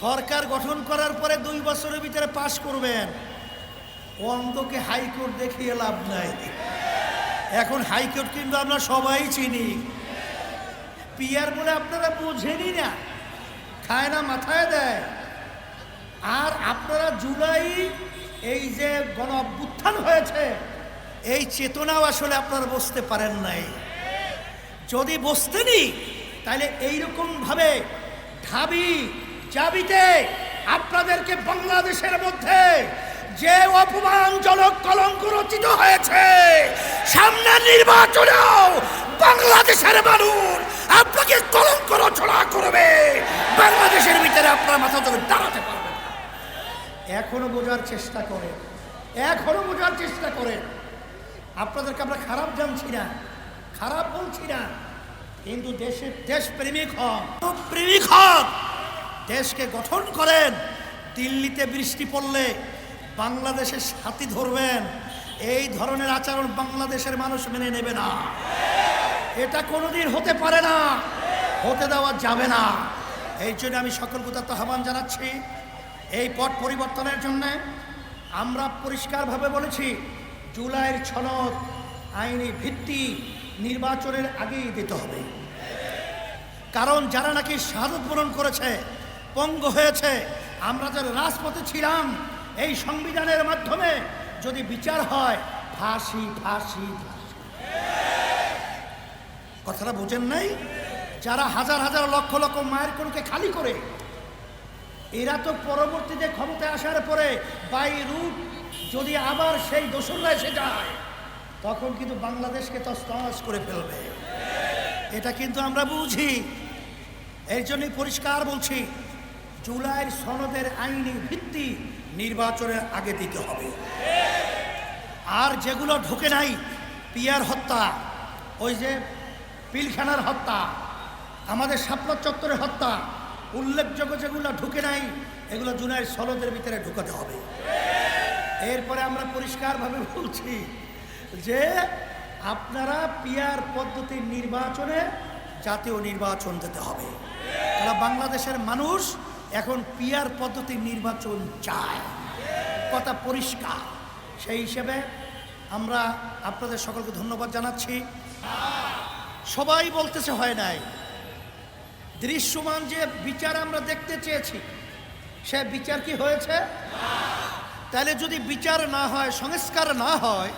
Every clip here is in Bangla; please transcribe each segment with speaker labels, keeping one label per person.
Speaker 1: সরকার গঠন করার পরে দুই বছরের ভিতরে পাশ করবেন। অন্ধকে হাইকোর্ট দেখিয়ে লাভ নাই। এখন হাইকোর্ট কিন্তু আমরা সবাই চিনি। পিয়ার বলে আপনারা বোঝেনই না। খায় না, মাথায় দেয়। আর আপনারা জুলাই এই যে গণ অভ্যুত্থান হয়েছে, এই চেতনাও আসলে আপনারা বুঝতে পারেন নাই। যদি বসতেনি তাহলে এইরকম ভাবে ঢাবি চাবিতে আপনাদেরকে বাংলাদেশের মধ্যে যে অপমানজনক কলঙ্ক রচিত হয়েছে সামনের নির্বাচনেও বাংলাদেশের মানুষ আপনাকে কলঙ্ক রচনা করবে। বাংলাদেশের ভিতরে আপনার মাথা ধরে দাঁড়াতে পারবে। এখনও বোঝার চেষ্টা করে এখনও বোঝার চেষ্টা করে আপনাদেরকে আমরা খারাপ জানছি না, খারাপ বলছি না। কিন্তু দেশের দেশ প্রেমিক হন প্রেমিক হন। দেশকে গঠন করেন। দিল্লিতে বৃষ্টি পড়লে বাংলাদেশের সাথী ধরবেন। এই ধরনের আচরণ বাংলাদেশের মানুষ মেনে নেবে না। এটা কোনোদিন হতে পারে না। হতে দেওয়া যাবে না। এই জন্য আমি সকল কথা আহ্বান জানাচ্ছি। এই পট পরিবর্তনের জন্য আমরা পরিষ্কারভাবে বলেছি, জুলাইয়ের ছনদ আইনি ভিত্তি নির্বাচনের আগেই দিতে হবে। কারণ যারা নাকি শাহাদত পূরণ করেছে পঙ্গ হয়েছে। আমরা যারা রাজপথে ছিলাম, এই সংবিধানের মাধ্যমে যদি বিচার হয়, ফাঁসি ফাঁসি কথাটা বোঝেন নাই? যারা হাজার হাজার লক্ষ লক্ষ মায়ের কোনকে খালি করে, এরা তো পরবর্তীতে ক্ষমতায় আসার পরে বাই রুট যদি আবার সেই দোসররা এসে যায়, তখন কিন্তু বাংলাদেশকে তস্তস করে ফেলবে। এটা কিন্তু আমরা বুঝি। এর জন্যই পরিষ্কার বলছি জুলাইয়ের সনদের আইনি ভিত্তি নির্বাচনের আগে দিতে হবে। আর যেগুলো ঢুকে নাই, পিয়ার হত্যা, ওই যে পিলখানার হত্যা, আমাদের শাপলা চত্বরের হত্যা, উল্লেখযোগ্য যেগুলো ঢুকে নাই, এগুলো জুলাইয়ের সনদের ভিতরে ঢুকাতে হবে। এরপরে আমরা পরিষ্কারভাবে বলছি যে আপনারা পিয়ার পদ্ধতির নির্বাচনে জাতীয় নির্বাচন দিতে হবে। তারা বাংলাদেশের মানুষ এখন পিয়ার পদ্ধতি নির্বাচন চায় কথা পরিষ্কার। সেই হিসেবে আমরা আপনাদের সকলকে ধন্যবাদ জানাচ্ছি। সবাই বলতেছে হয় নাই। দৃশ্যমান যে বিচার আমরা দেখতে চেয়েছি, সে বিচার কি হয়েছে? তাহলে যদি বিচার না হয়, সংস্কার না হয়,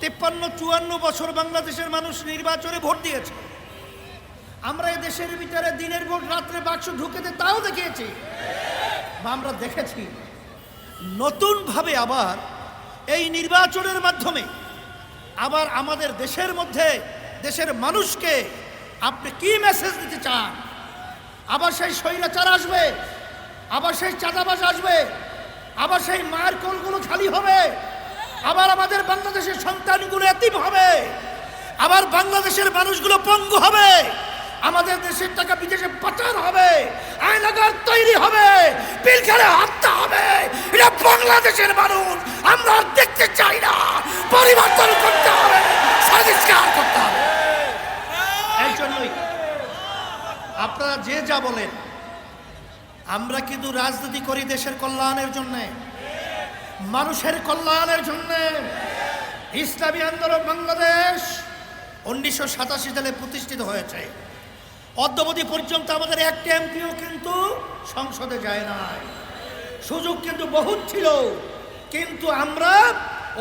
Speaker 1: তেপ্পান্ন চুয়ান্ন বছর বাংলাদেশের মানুষ নির্বাচনে ভোট দিয়েছে। আমরা এ দেশের ভিতরে দিনের ভোট রাত্রে বাক্স ঢুকেতে তাও দেখিয়েছি। বা আমরা দেখেছি, নতুনভাবে আবার এই নির্বাচনের মাধ্যমে আবার আমাদের দেশের মধ্যে দেশের মানুষকে আপনি কি মেসেজ দিতে চান? আবার সেই স্বৈরাচার আসবে, আবার সেই চাঁদাবাজ আসবে, আবার সেই মায়ের কোলগুলো খালি হবে, আবার আমাদের বাংলাদেশের সন্তানগুলো এতিম হবে, আবার বাংলাদেশের মানুষগুলো পঙ্গু হবে। আমাদের দেশের টাকা বিদেশে পাচার হবে আয়নাগার তৈরি হবে পিলখানে হত্যা হবে। এটা বাংলাদেশের মানুষ, আমরা দেখতে চাই না। পরিবর্তন করতে হবে, সংস্কার করতে হবে। আপনারা যে যা বলেন, আমরা কিন্তু রাজনীতি করি দেশের কল্যাণের জন্য, মানুষের কল্যাণের জন্য। ইসলামী আন্দোলন বাংলাদেশ উনিশশো সাতাশি সালে প্রতিষ্ঠিত হয়েছে। অদ্যবধি পর্যন্ত আমাদের একটা এমপিও কিন্তু সংসদে যায় নাই। সুযোগ কিন্তু বহুত ছিল, কিন্তু আমরা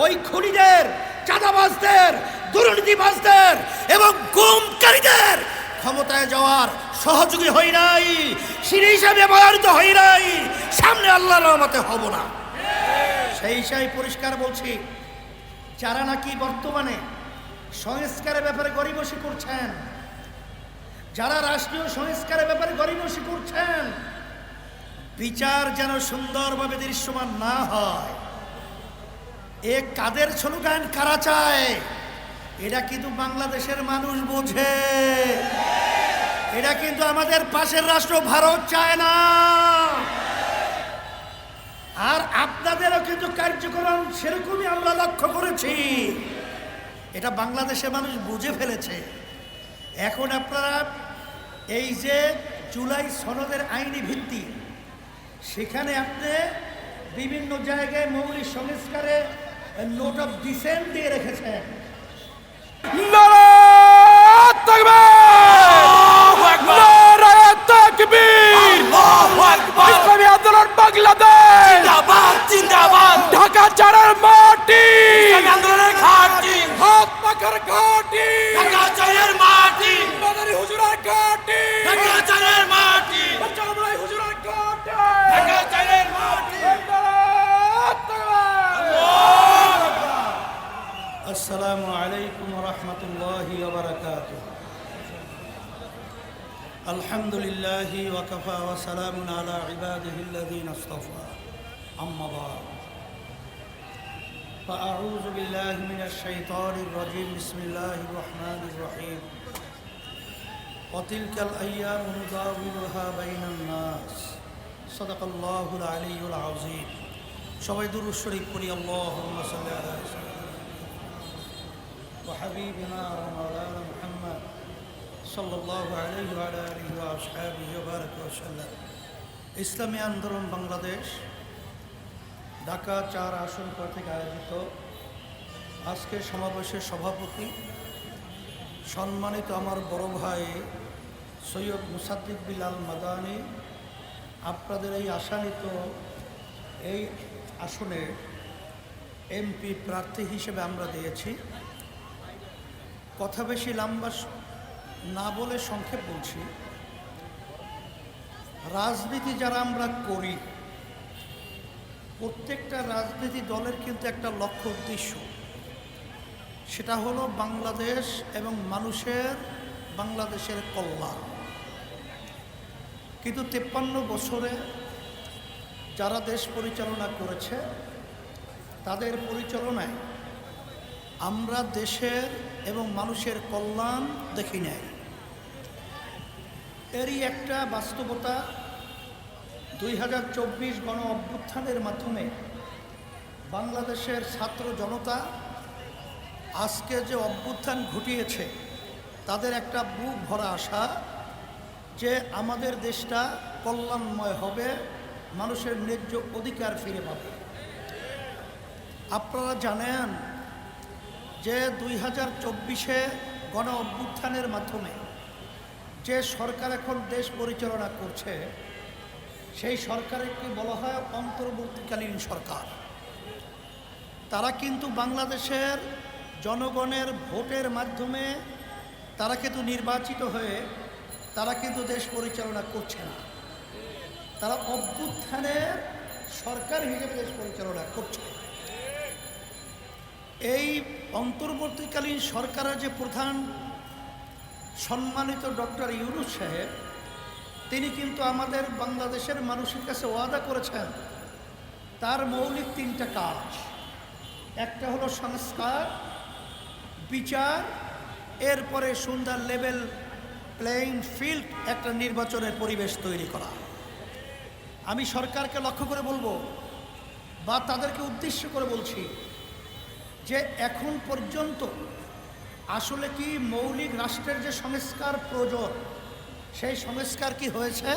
Speaker 1: ওই খুনিদের, চাঁদাবাজদের, দুর্নীতিবাজদের এবং গুমকারীদের ক্ষমতায় যাওয়ার সহযোগী হই নাই, সিঁড়ি হিসাবে ব্যবহৃত হই নাই, সামনে আল্লাহর রহমতে হব না। সেই হিসাবে পরিষ্কার বলছি, যারা নাকি বর্তমানে সংস্কারের ব্যাপারে গরিবসী করছেন যারা রাষ্ট্রীয় সংস্কারের ব্যাপারে গরিবসী করছেন, বিচার যেন সুন্দরভাবে দৃশ্যমান না হয়। এ কাদের স্লোগান? কারা চায়? এটা কিন্তু বাংলাদেশের মানুষ বোঝে। এটা কিন্তু আমাদের পাশের রাষ্ট্র ভারত চায় না। আর আপনাদেরও কিন্তু কার্যক্রম সেরকমই আমরা লক্ষ্য করেছি। এটা বাংলাদেশের মানুষ বুঝে ফেলেছে। এখন আপনারা এই যে জুলাই সনদের আইনি ভিত্তি, সেখানে আপনি বিভিন্ন জায়গায় মৌলিক সংস্কারে নোট অফ ডিসেন্ট দিয়ে রেখেছেন। আসসালামু আলাইকুম রহমতুল্লাহ বারকাত আলহামদুলিল্লাহ ওয়াকফা ওয়াসালাম আলা ইবাদিহিল্লাযীন আসতাফা আম্মা বা'দ فأعوذ بالله من الشيطان الرجيم بسم الله الرحمن الرحيم وتلك الأيام نداولها بين الناس صدق الله العلي العظيم সবাই দুরূদ শরীফ পড়ি আল্লাহুম্মা সাল্লি আলা সাইয়্যিদিনা وحبيبنا ومولانا محمد صلى الله عليه وعلى آله وأصحابه وبارك وسلم ইসলামী আন্দোলন বাংলাদেশ ঢাকা চার আসন থেকে আয়োজিত আজকে সমাবেশের সভাপতি সম্মানিত আমার বড় ভাই সৈয়দ মুসাদ্দিক বিলাল মাদানি আপনাদের এই আশানিত এই আসনে এমপি প্রার্থী হিসেবে আমরা দিয়েছি কথা বেশি লম্বা না বলে সংক্ষেপ বলছি। রাজনীতি যারা আমরা করি, প্রত্যেকটা রাজনীতি দলের কিন্তু একটা লক্ষ্য উদ্দেশ্য। সেটা হলো বাংলাদেশ এবং মানুষের, বাংলাদেশের কল্যাণ। কিন্তু তেপ্পান্ন বছরে যারা দেশ পরিচালনা করেছে, তাদের পরিচালনায় আমরা দেশের এবং মানুষের কল্যাণ দেখি নাই। এরই একটা বাস্তবতা দুই হাজার চব্বিশ গণ অভ্যুত্থানের মাধ্যমে বাংলাদেশের ছাত্র জনতা আজকে যে অভ্যুত্থান ঘটিয়েছে, তাদের একটা বুক ভরা আশা যে আমাদের দেশটা কল্যাণময় হবে, মানুষের ন্যায্য অধিকার ফিরে পাবে। আপনারা জানেন যে দুই হাজার চব্বিশে গণ অভ্যুত্থানের মাধ্যমে যে সরকার এখন দেশ পরিচালনা করছে, সেই সরকারকে বলা হয় অন্তর্বর্তীকালীন সরকার। তারা কিন্তু বাংলাদেশের জনগণের ভোটের মাধ্যমে তারা কিন্তু নির্বাচিত হয়ে তারা কিন্তু দেশ পরিচালনা করছে না। তারা অভ্যুত্থানের সরকার হিসেবে দেশ পরিচালনা করছে। এই অন্তর্বর্তীকালীন সরকারের যে প্রধান সম্মানিত ডক্টর ইউনুস সাহেব, তিনি কিন্তু আমাদের বাংলাদেশের মানুষের কাছে ওয়াদা করেছেন, তার মৌলিক তিনটা কাজ। একটা হলো সংস্কার, বিচার, এরপরে সুন্দর লেভেল প্লেইং ফিল্ড একটা নির্বাচনের পরিবেশ তৈরি করা। আমি সরকারকে লক্ষ্য করে বলব বা তাদেরকে উদ্দেশ্য করে বলছি যে এখন পর্যন্ত আসলে কি মৌলিক রাষ্ট্রের যে সংস্কার প্রয়োজন সেই সংস্কার কি হয়েছে?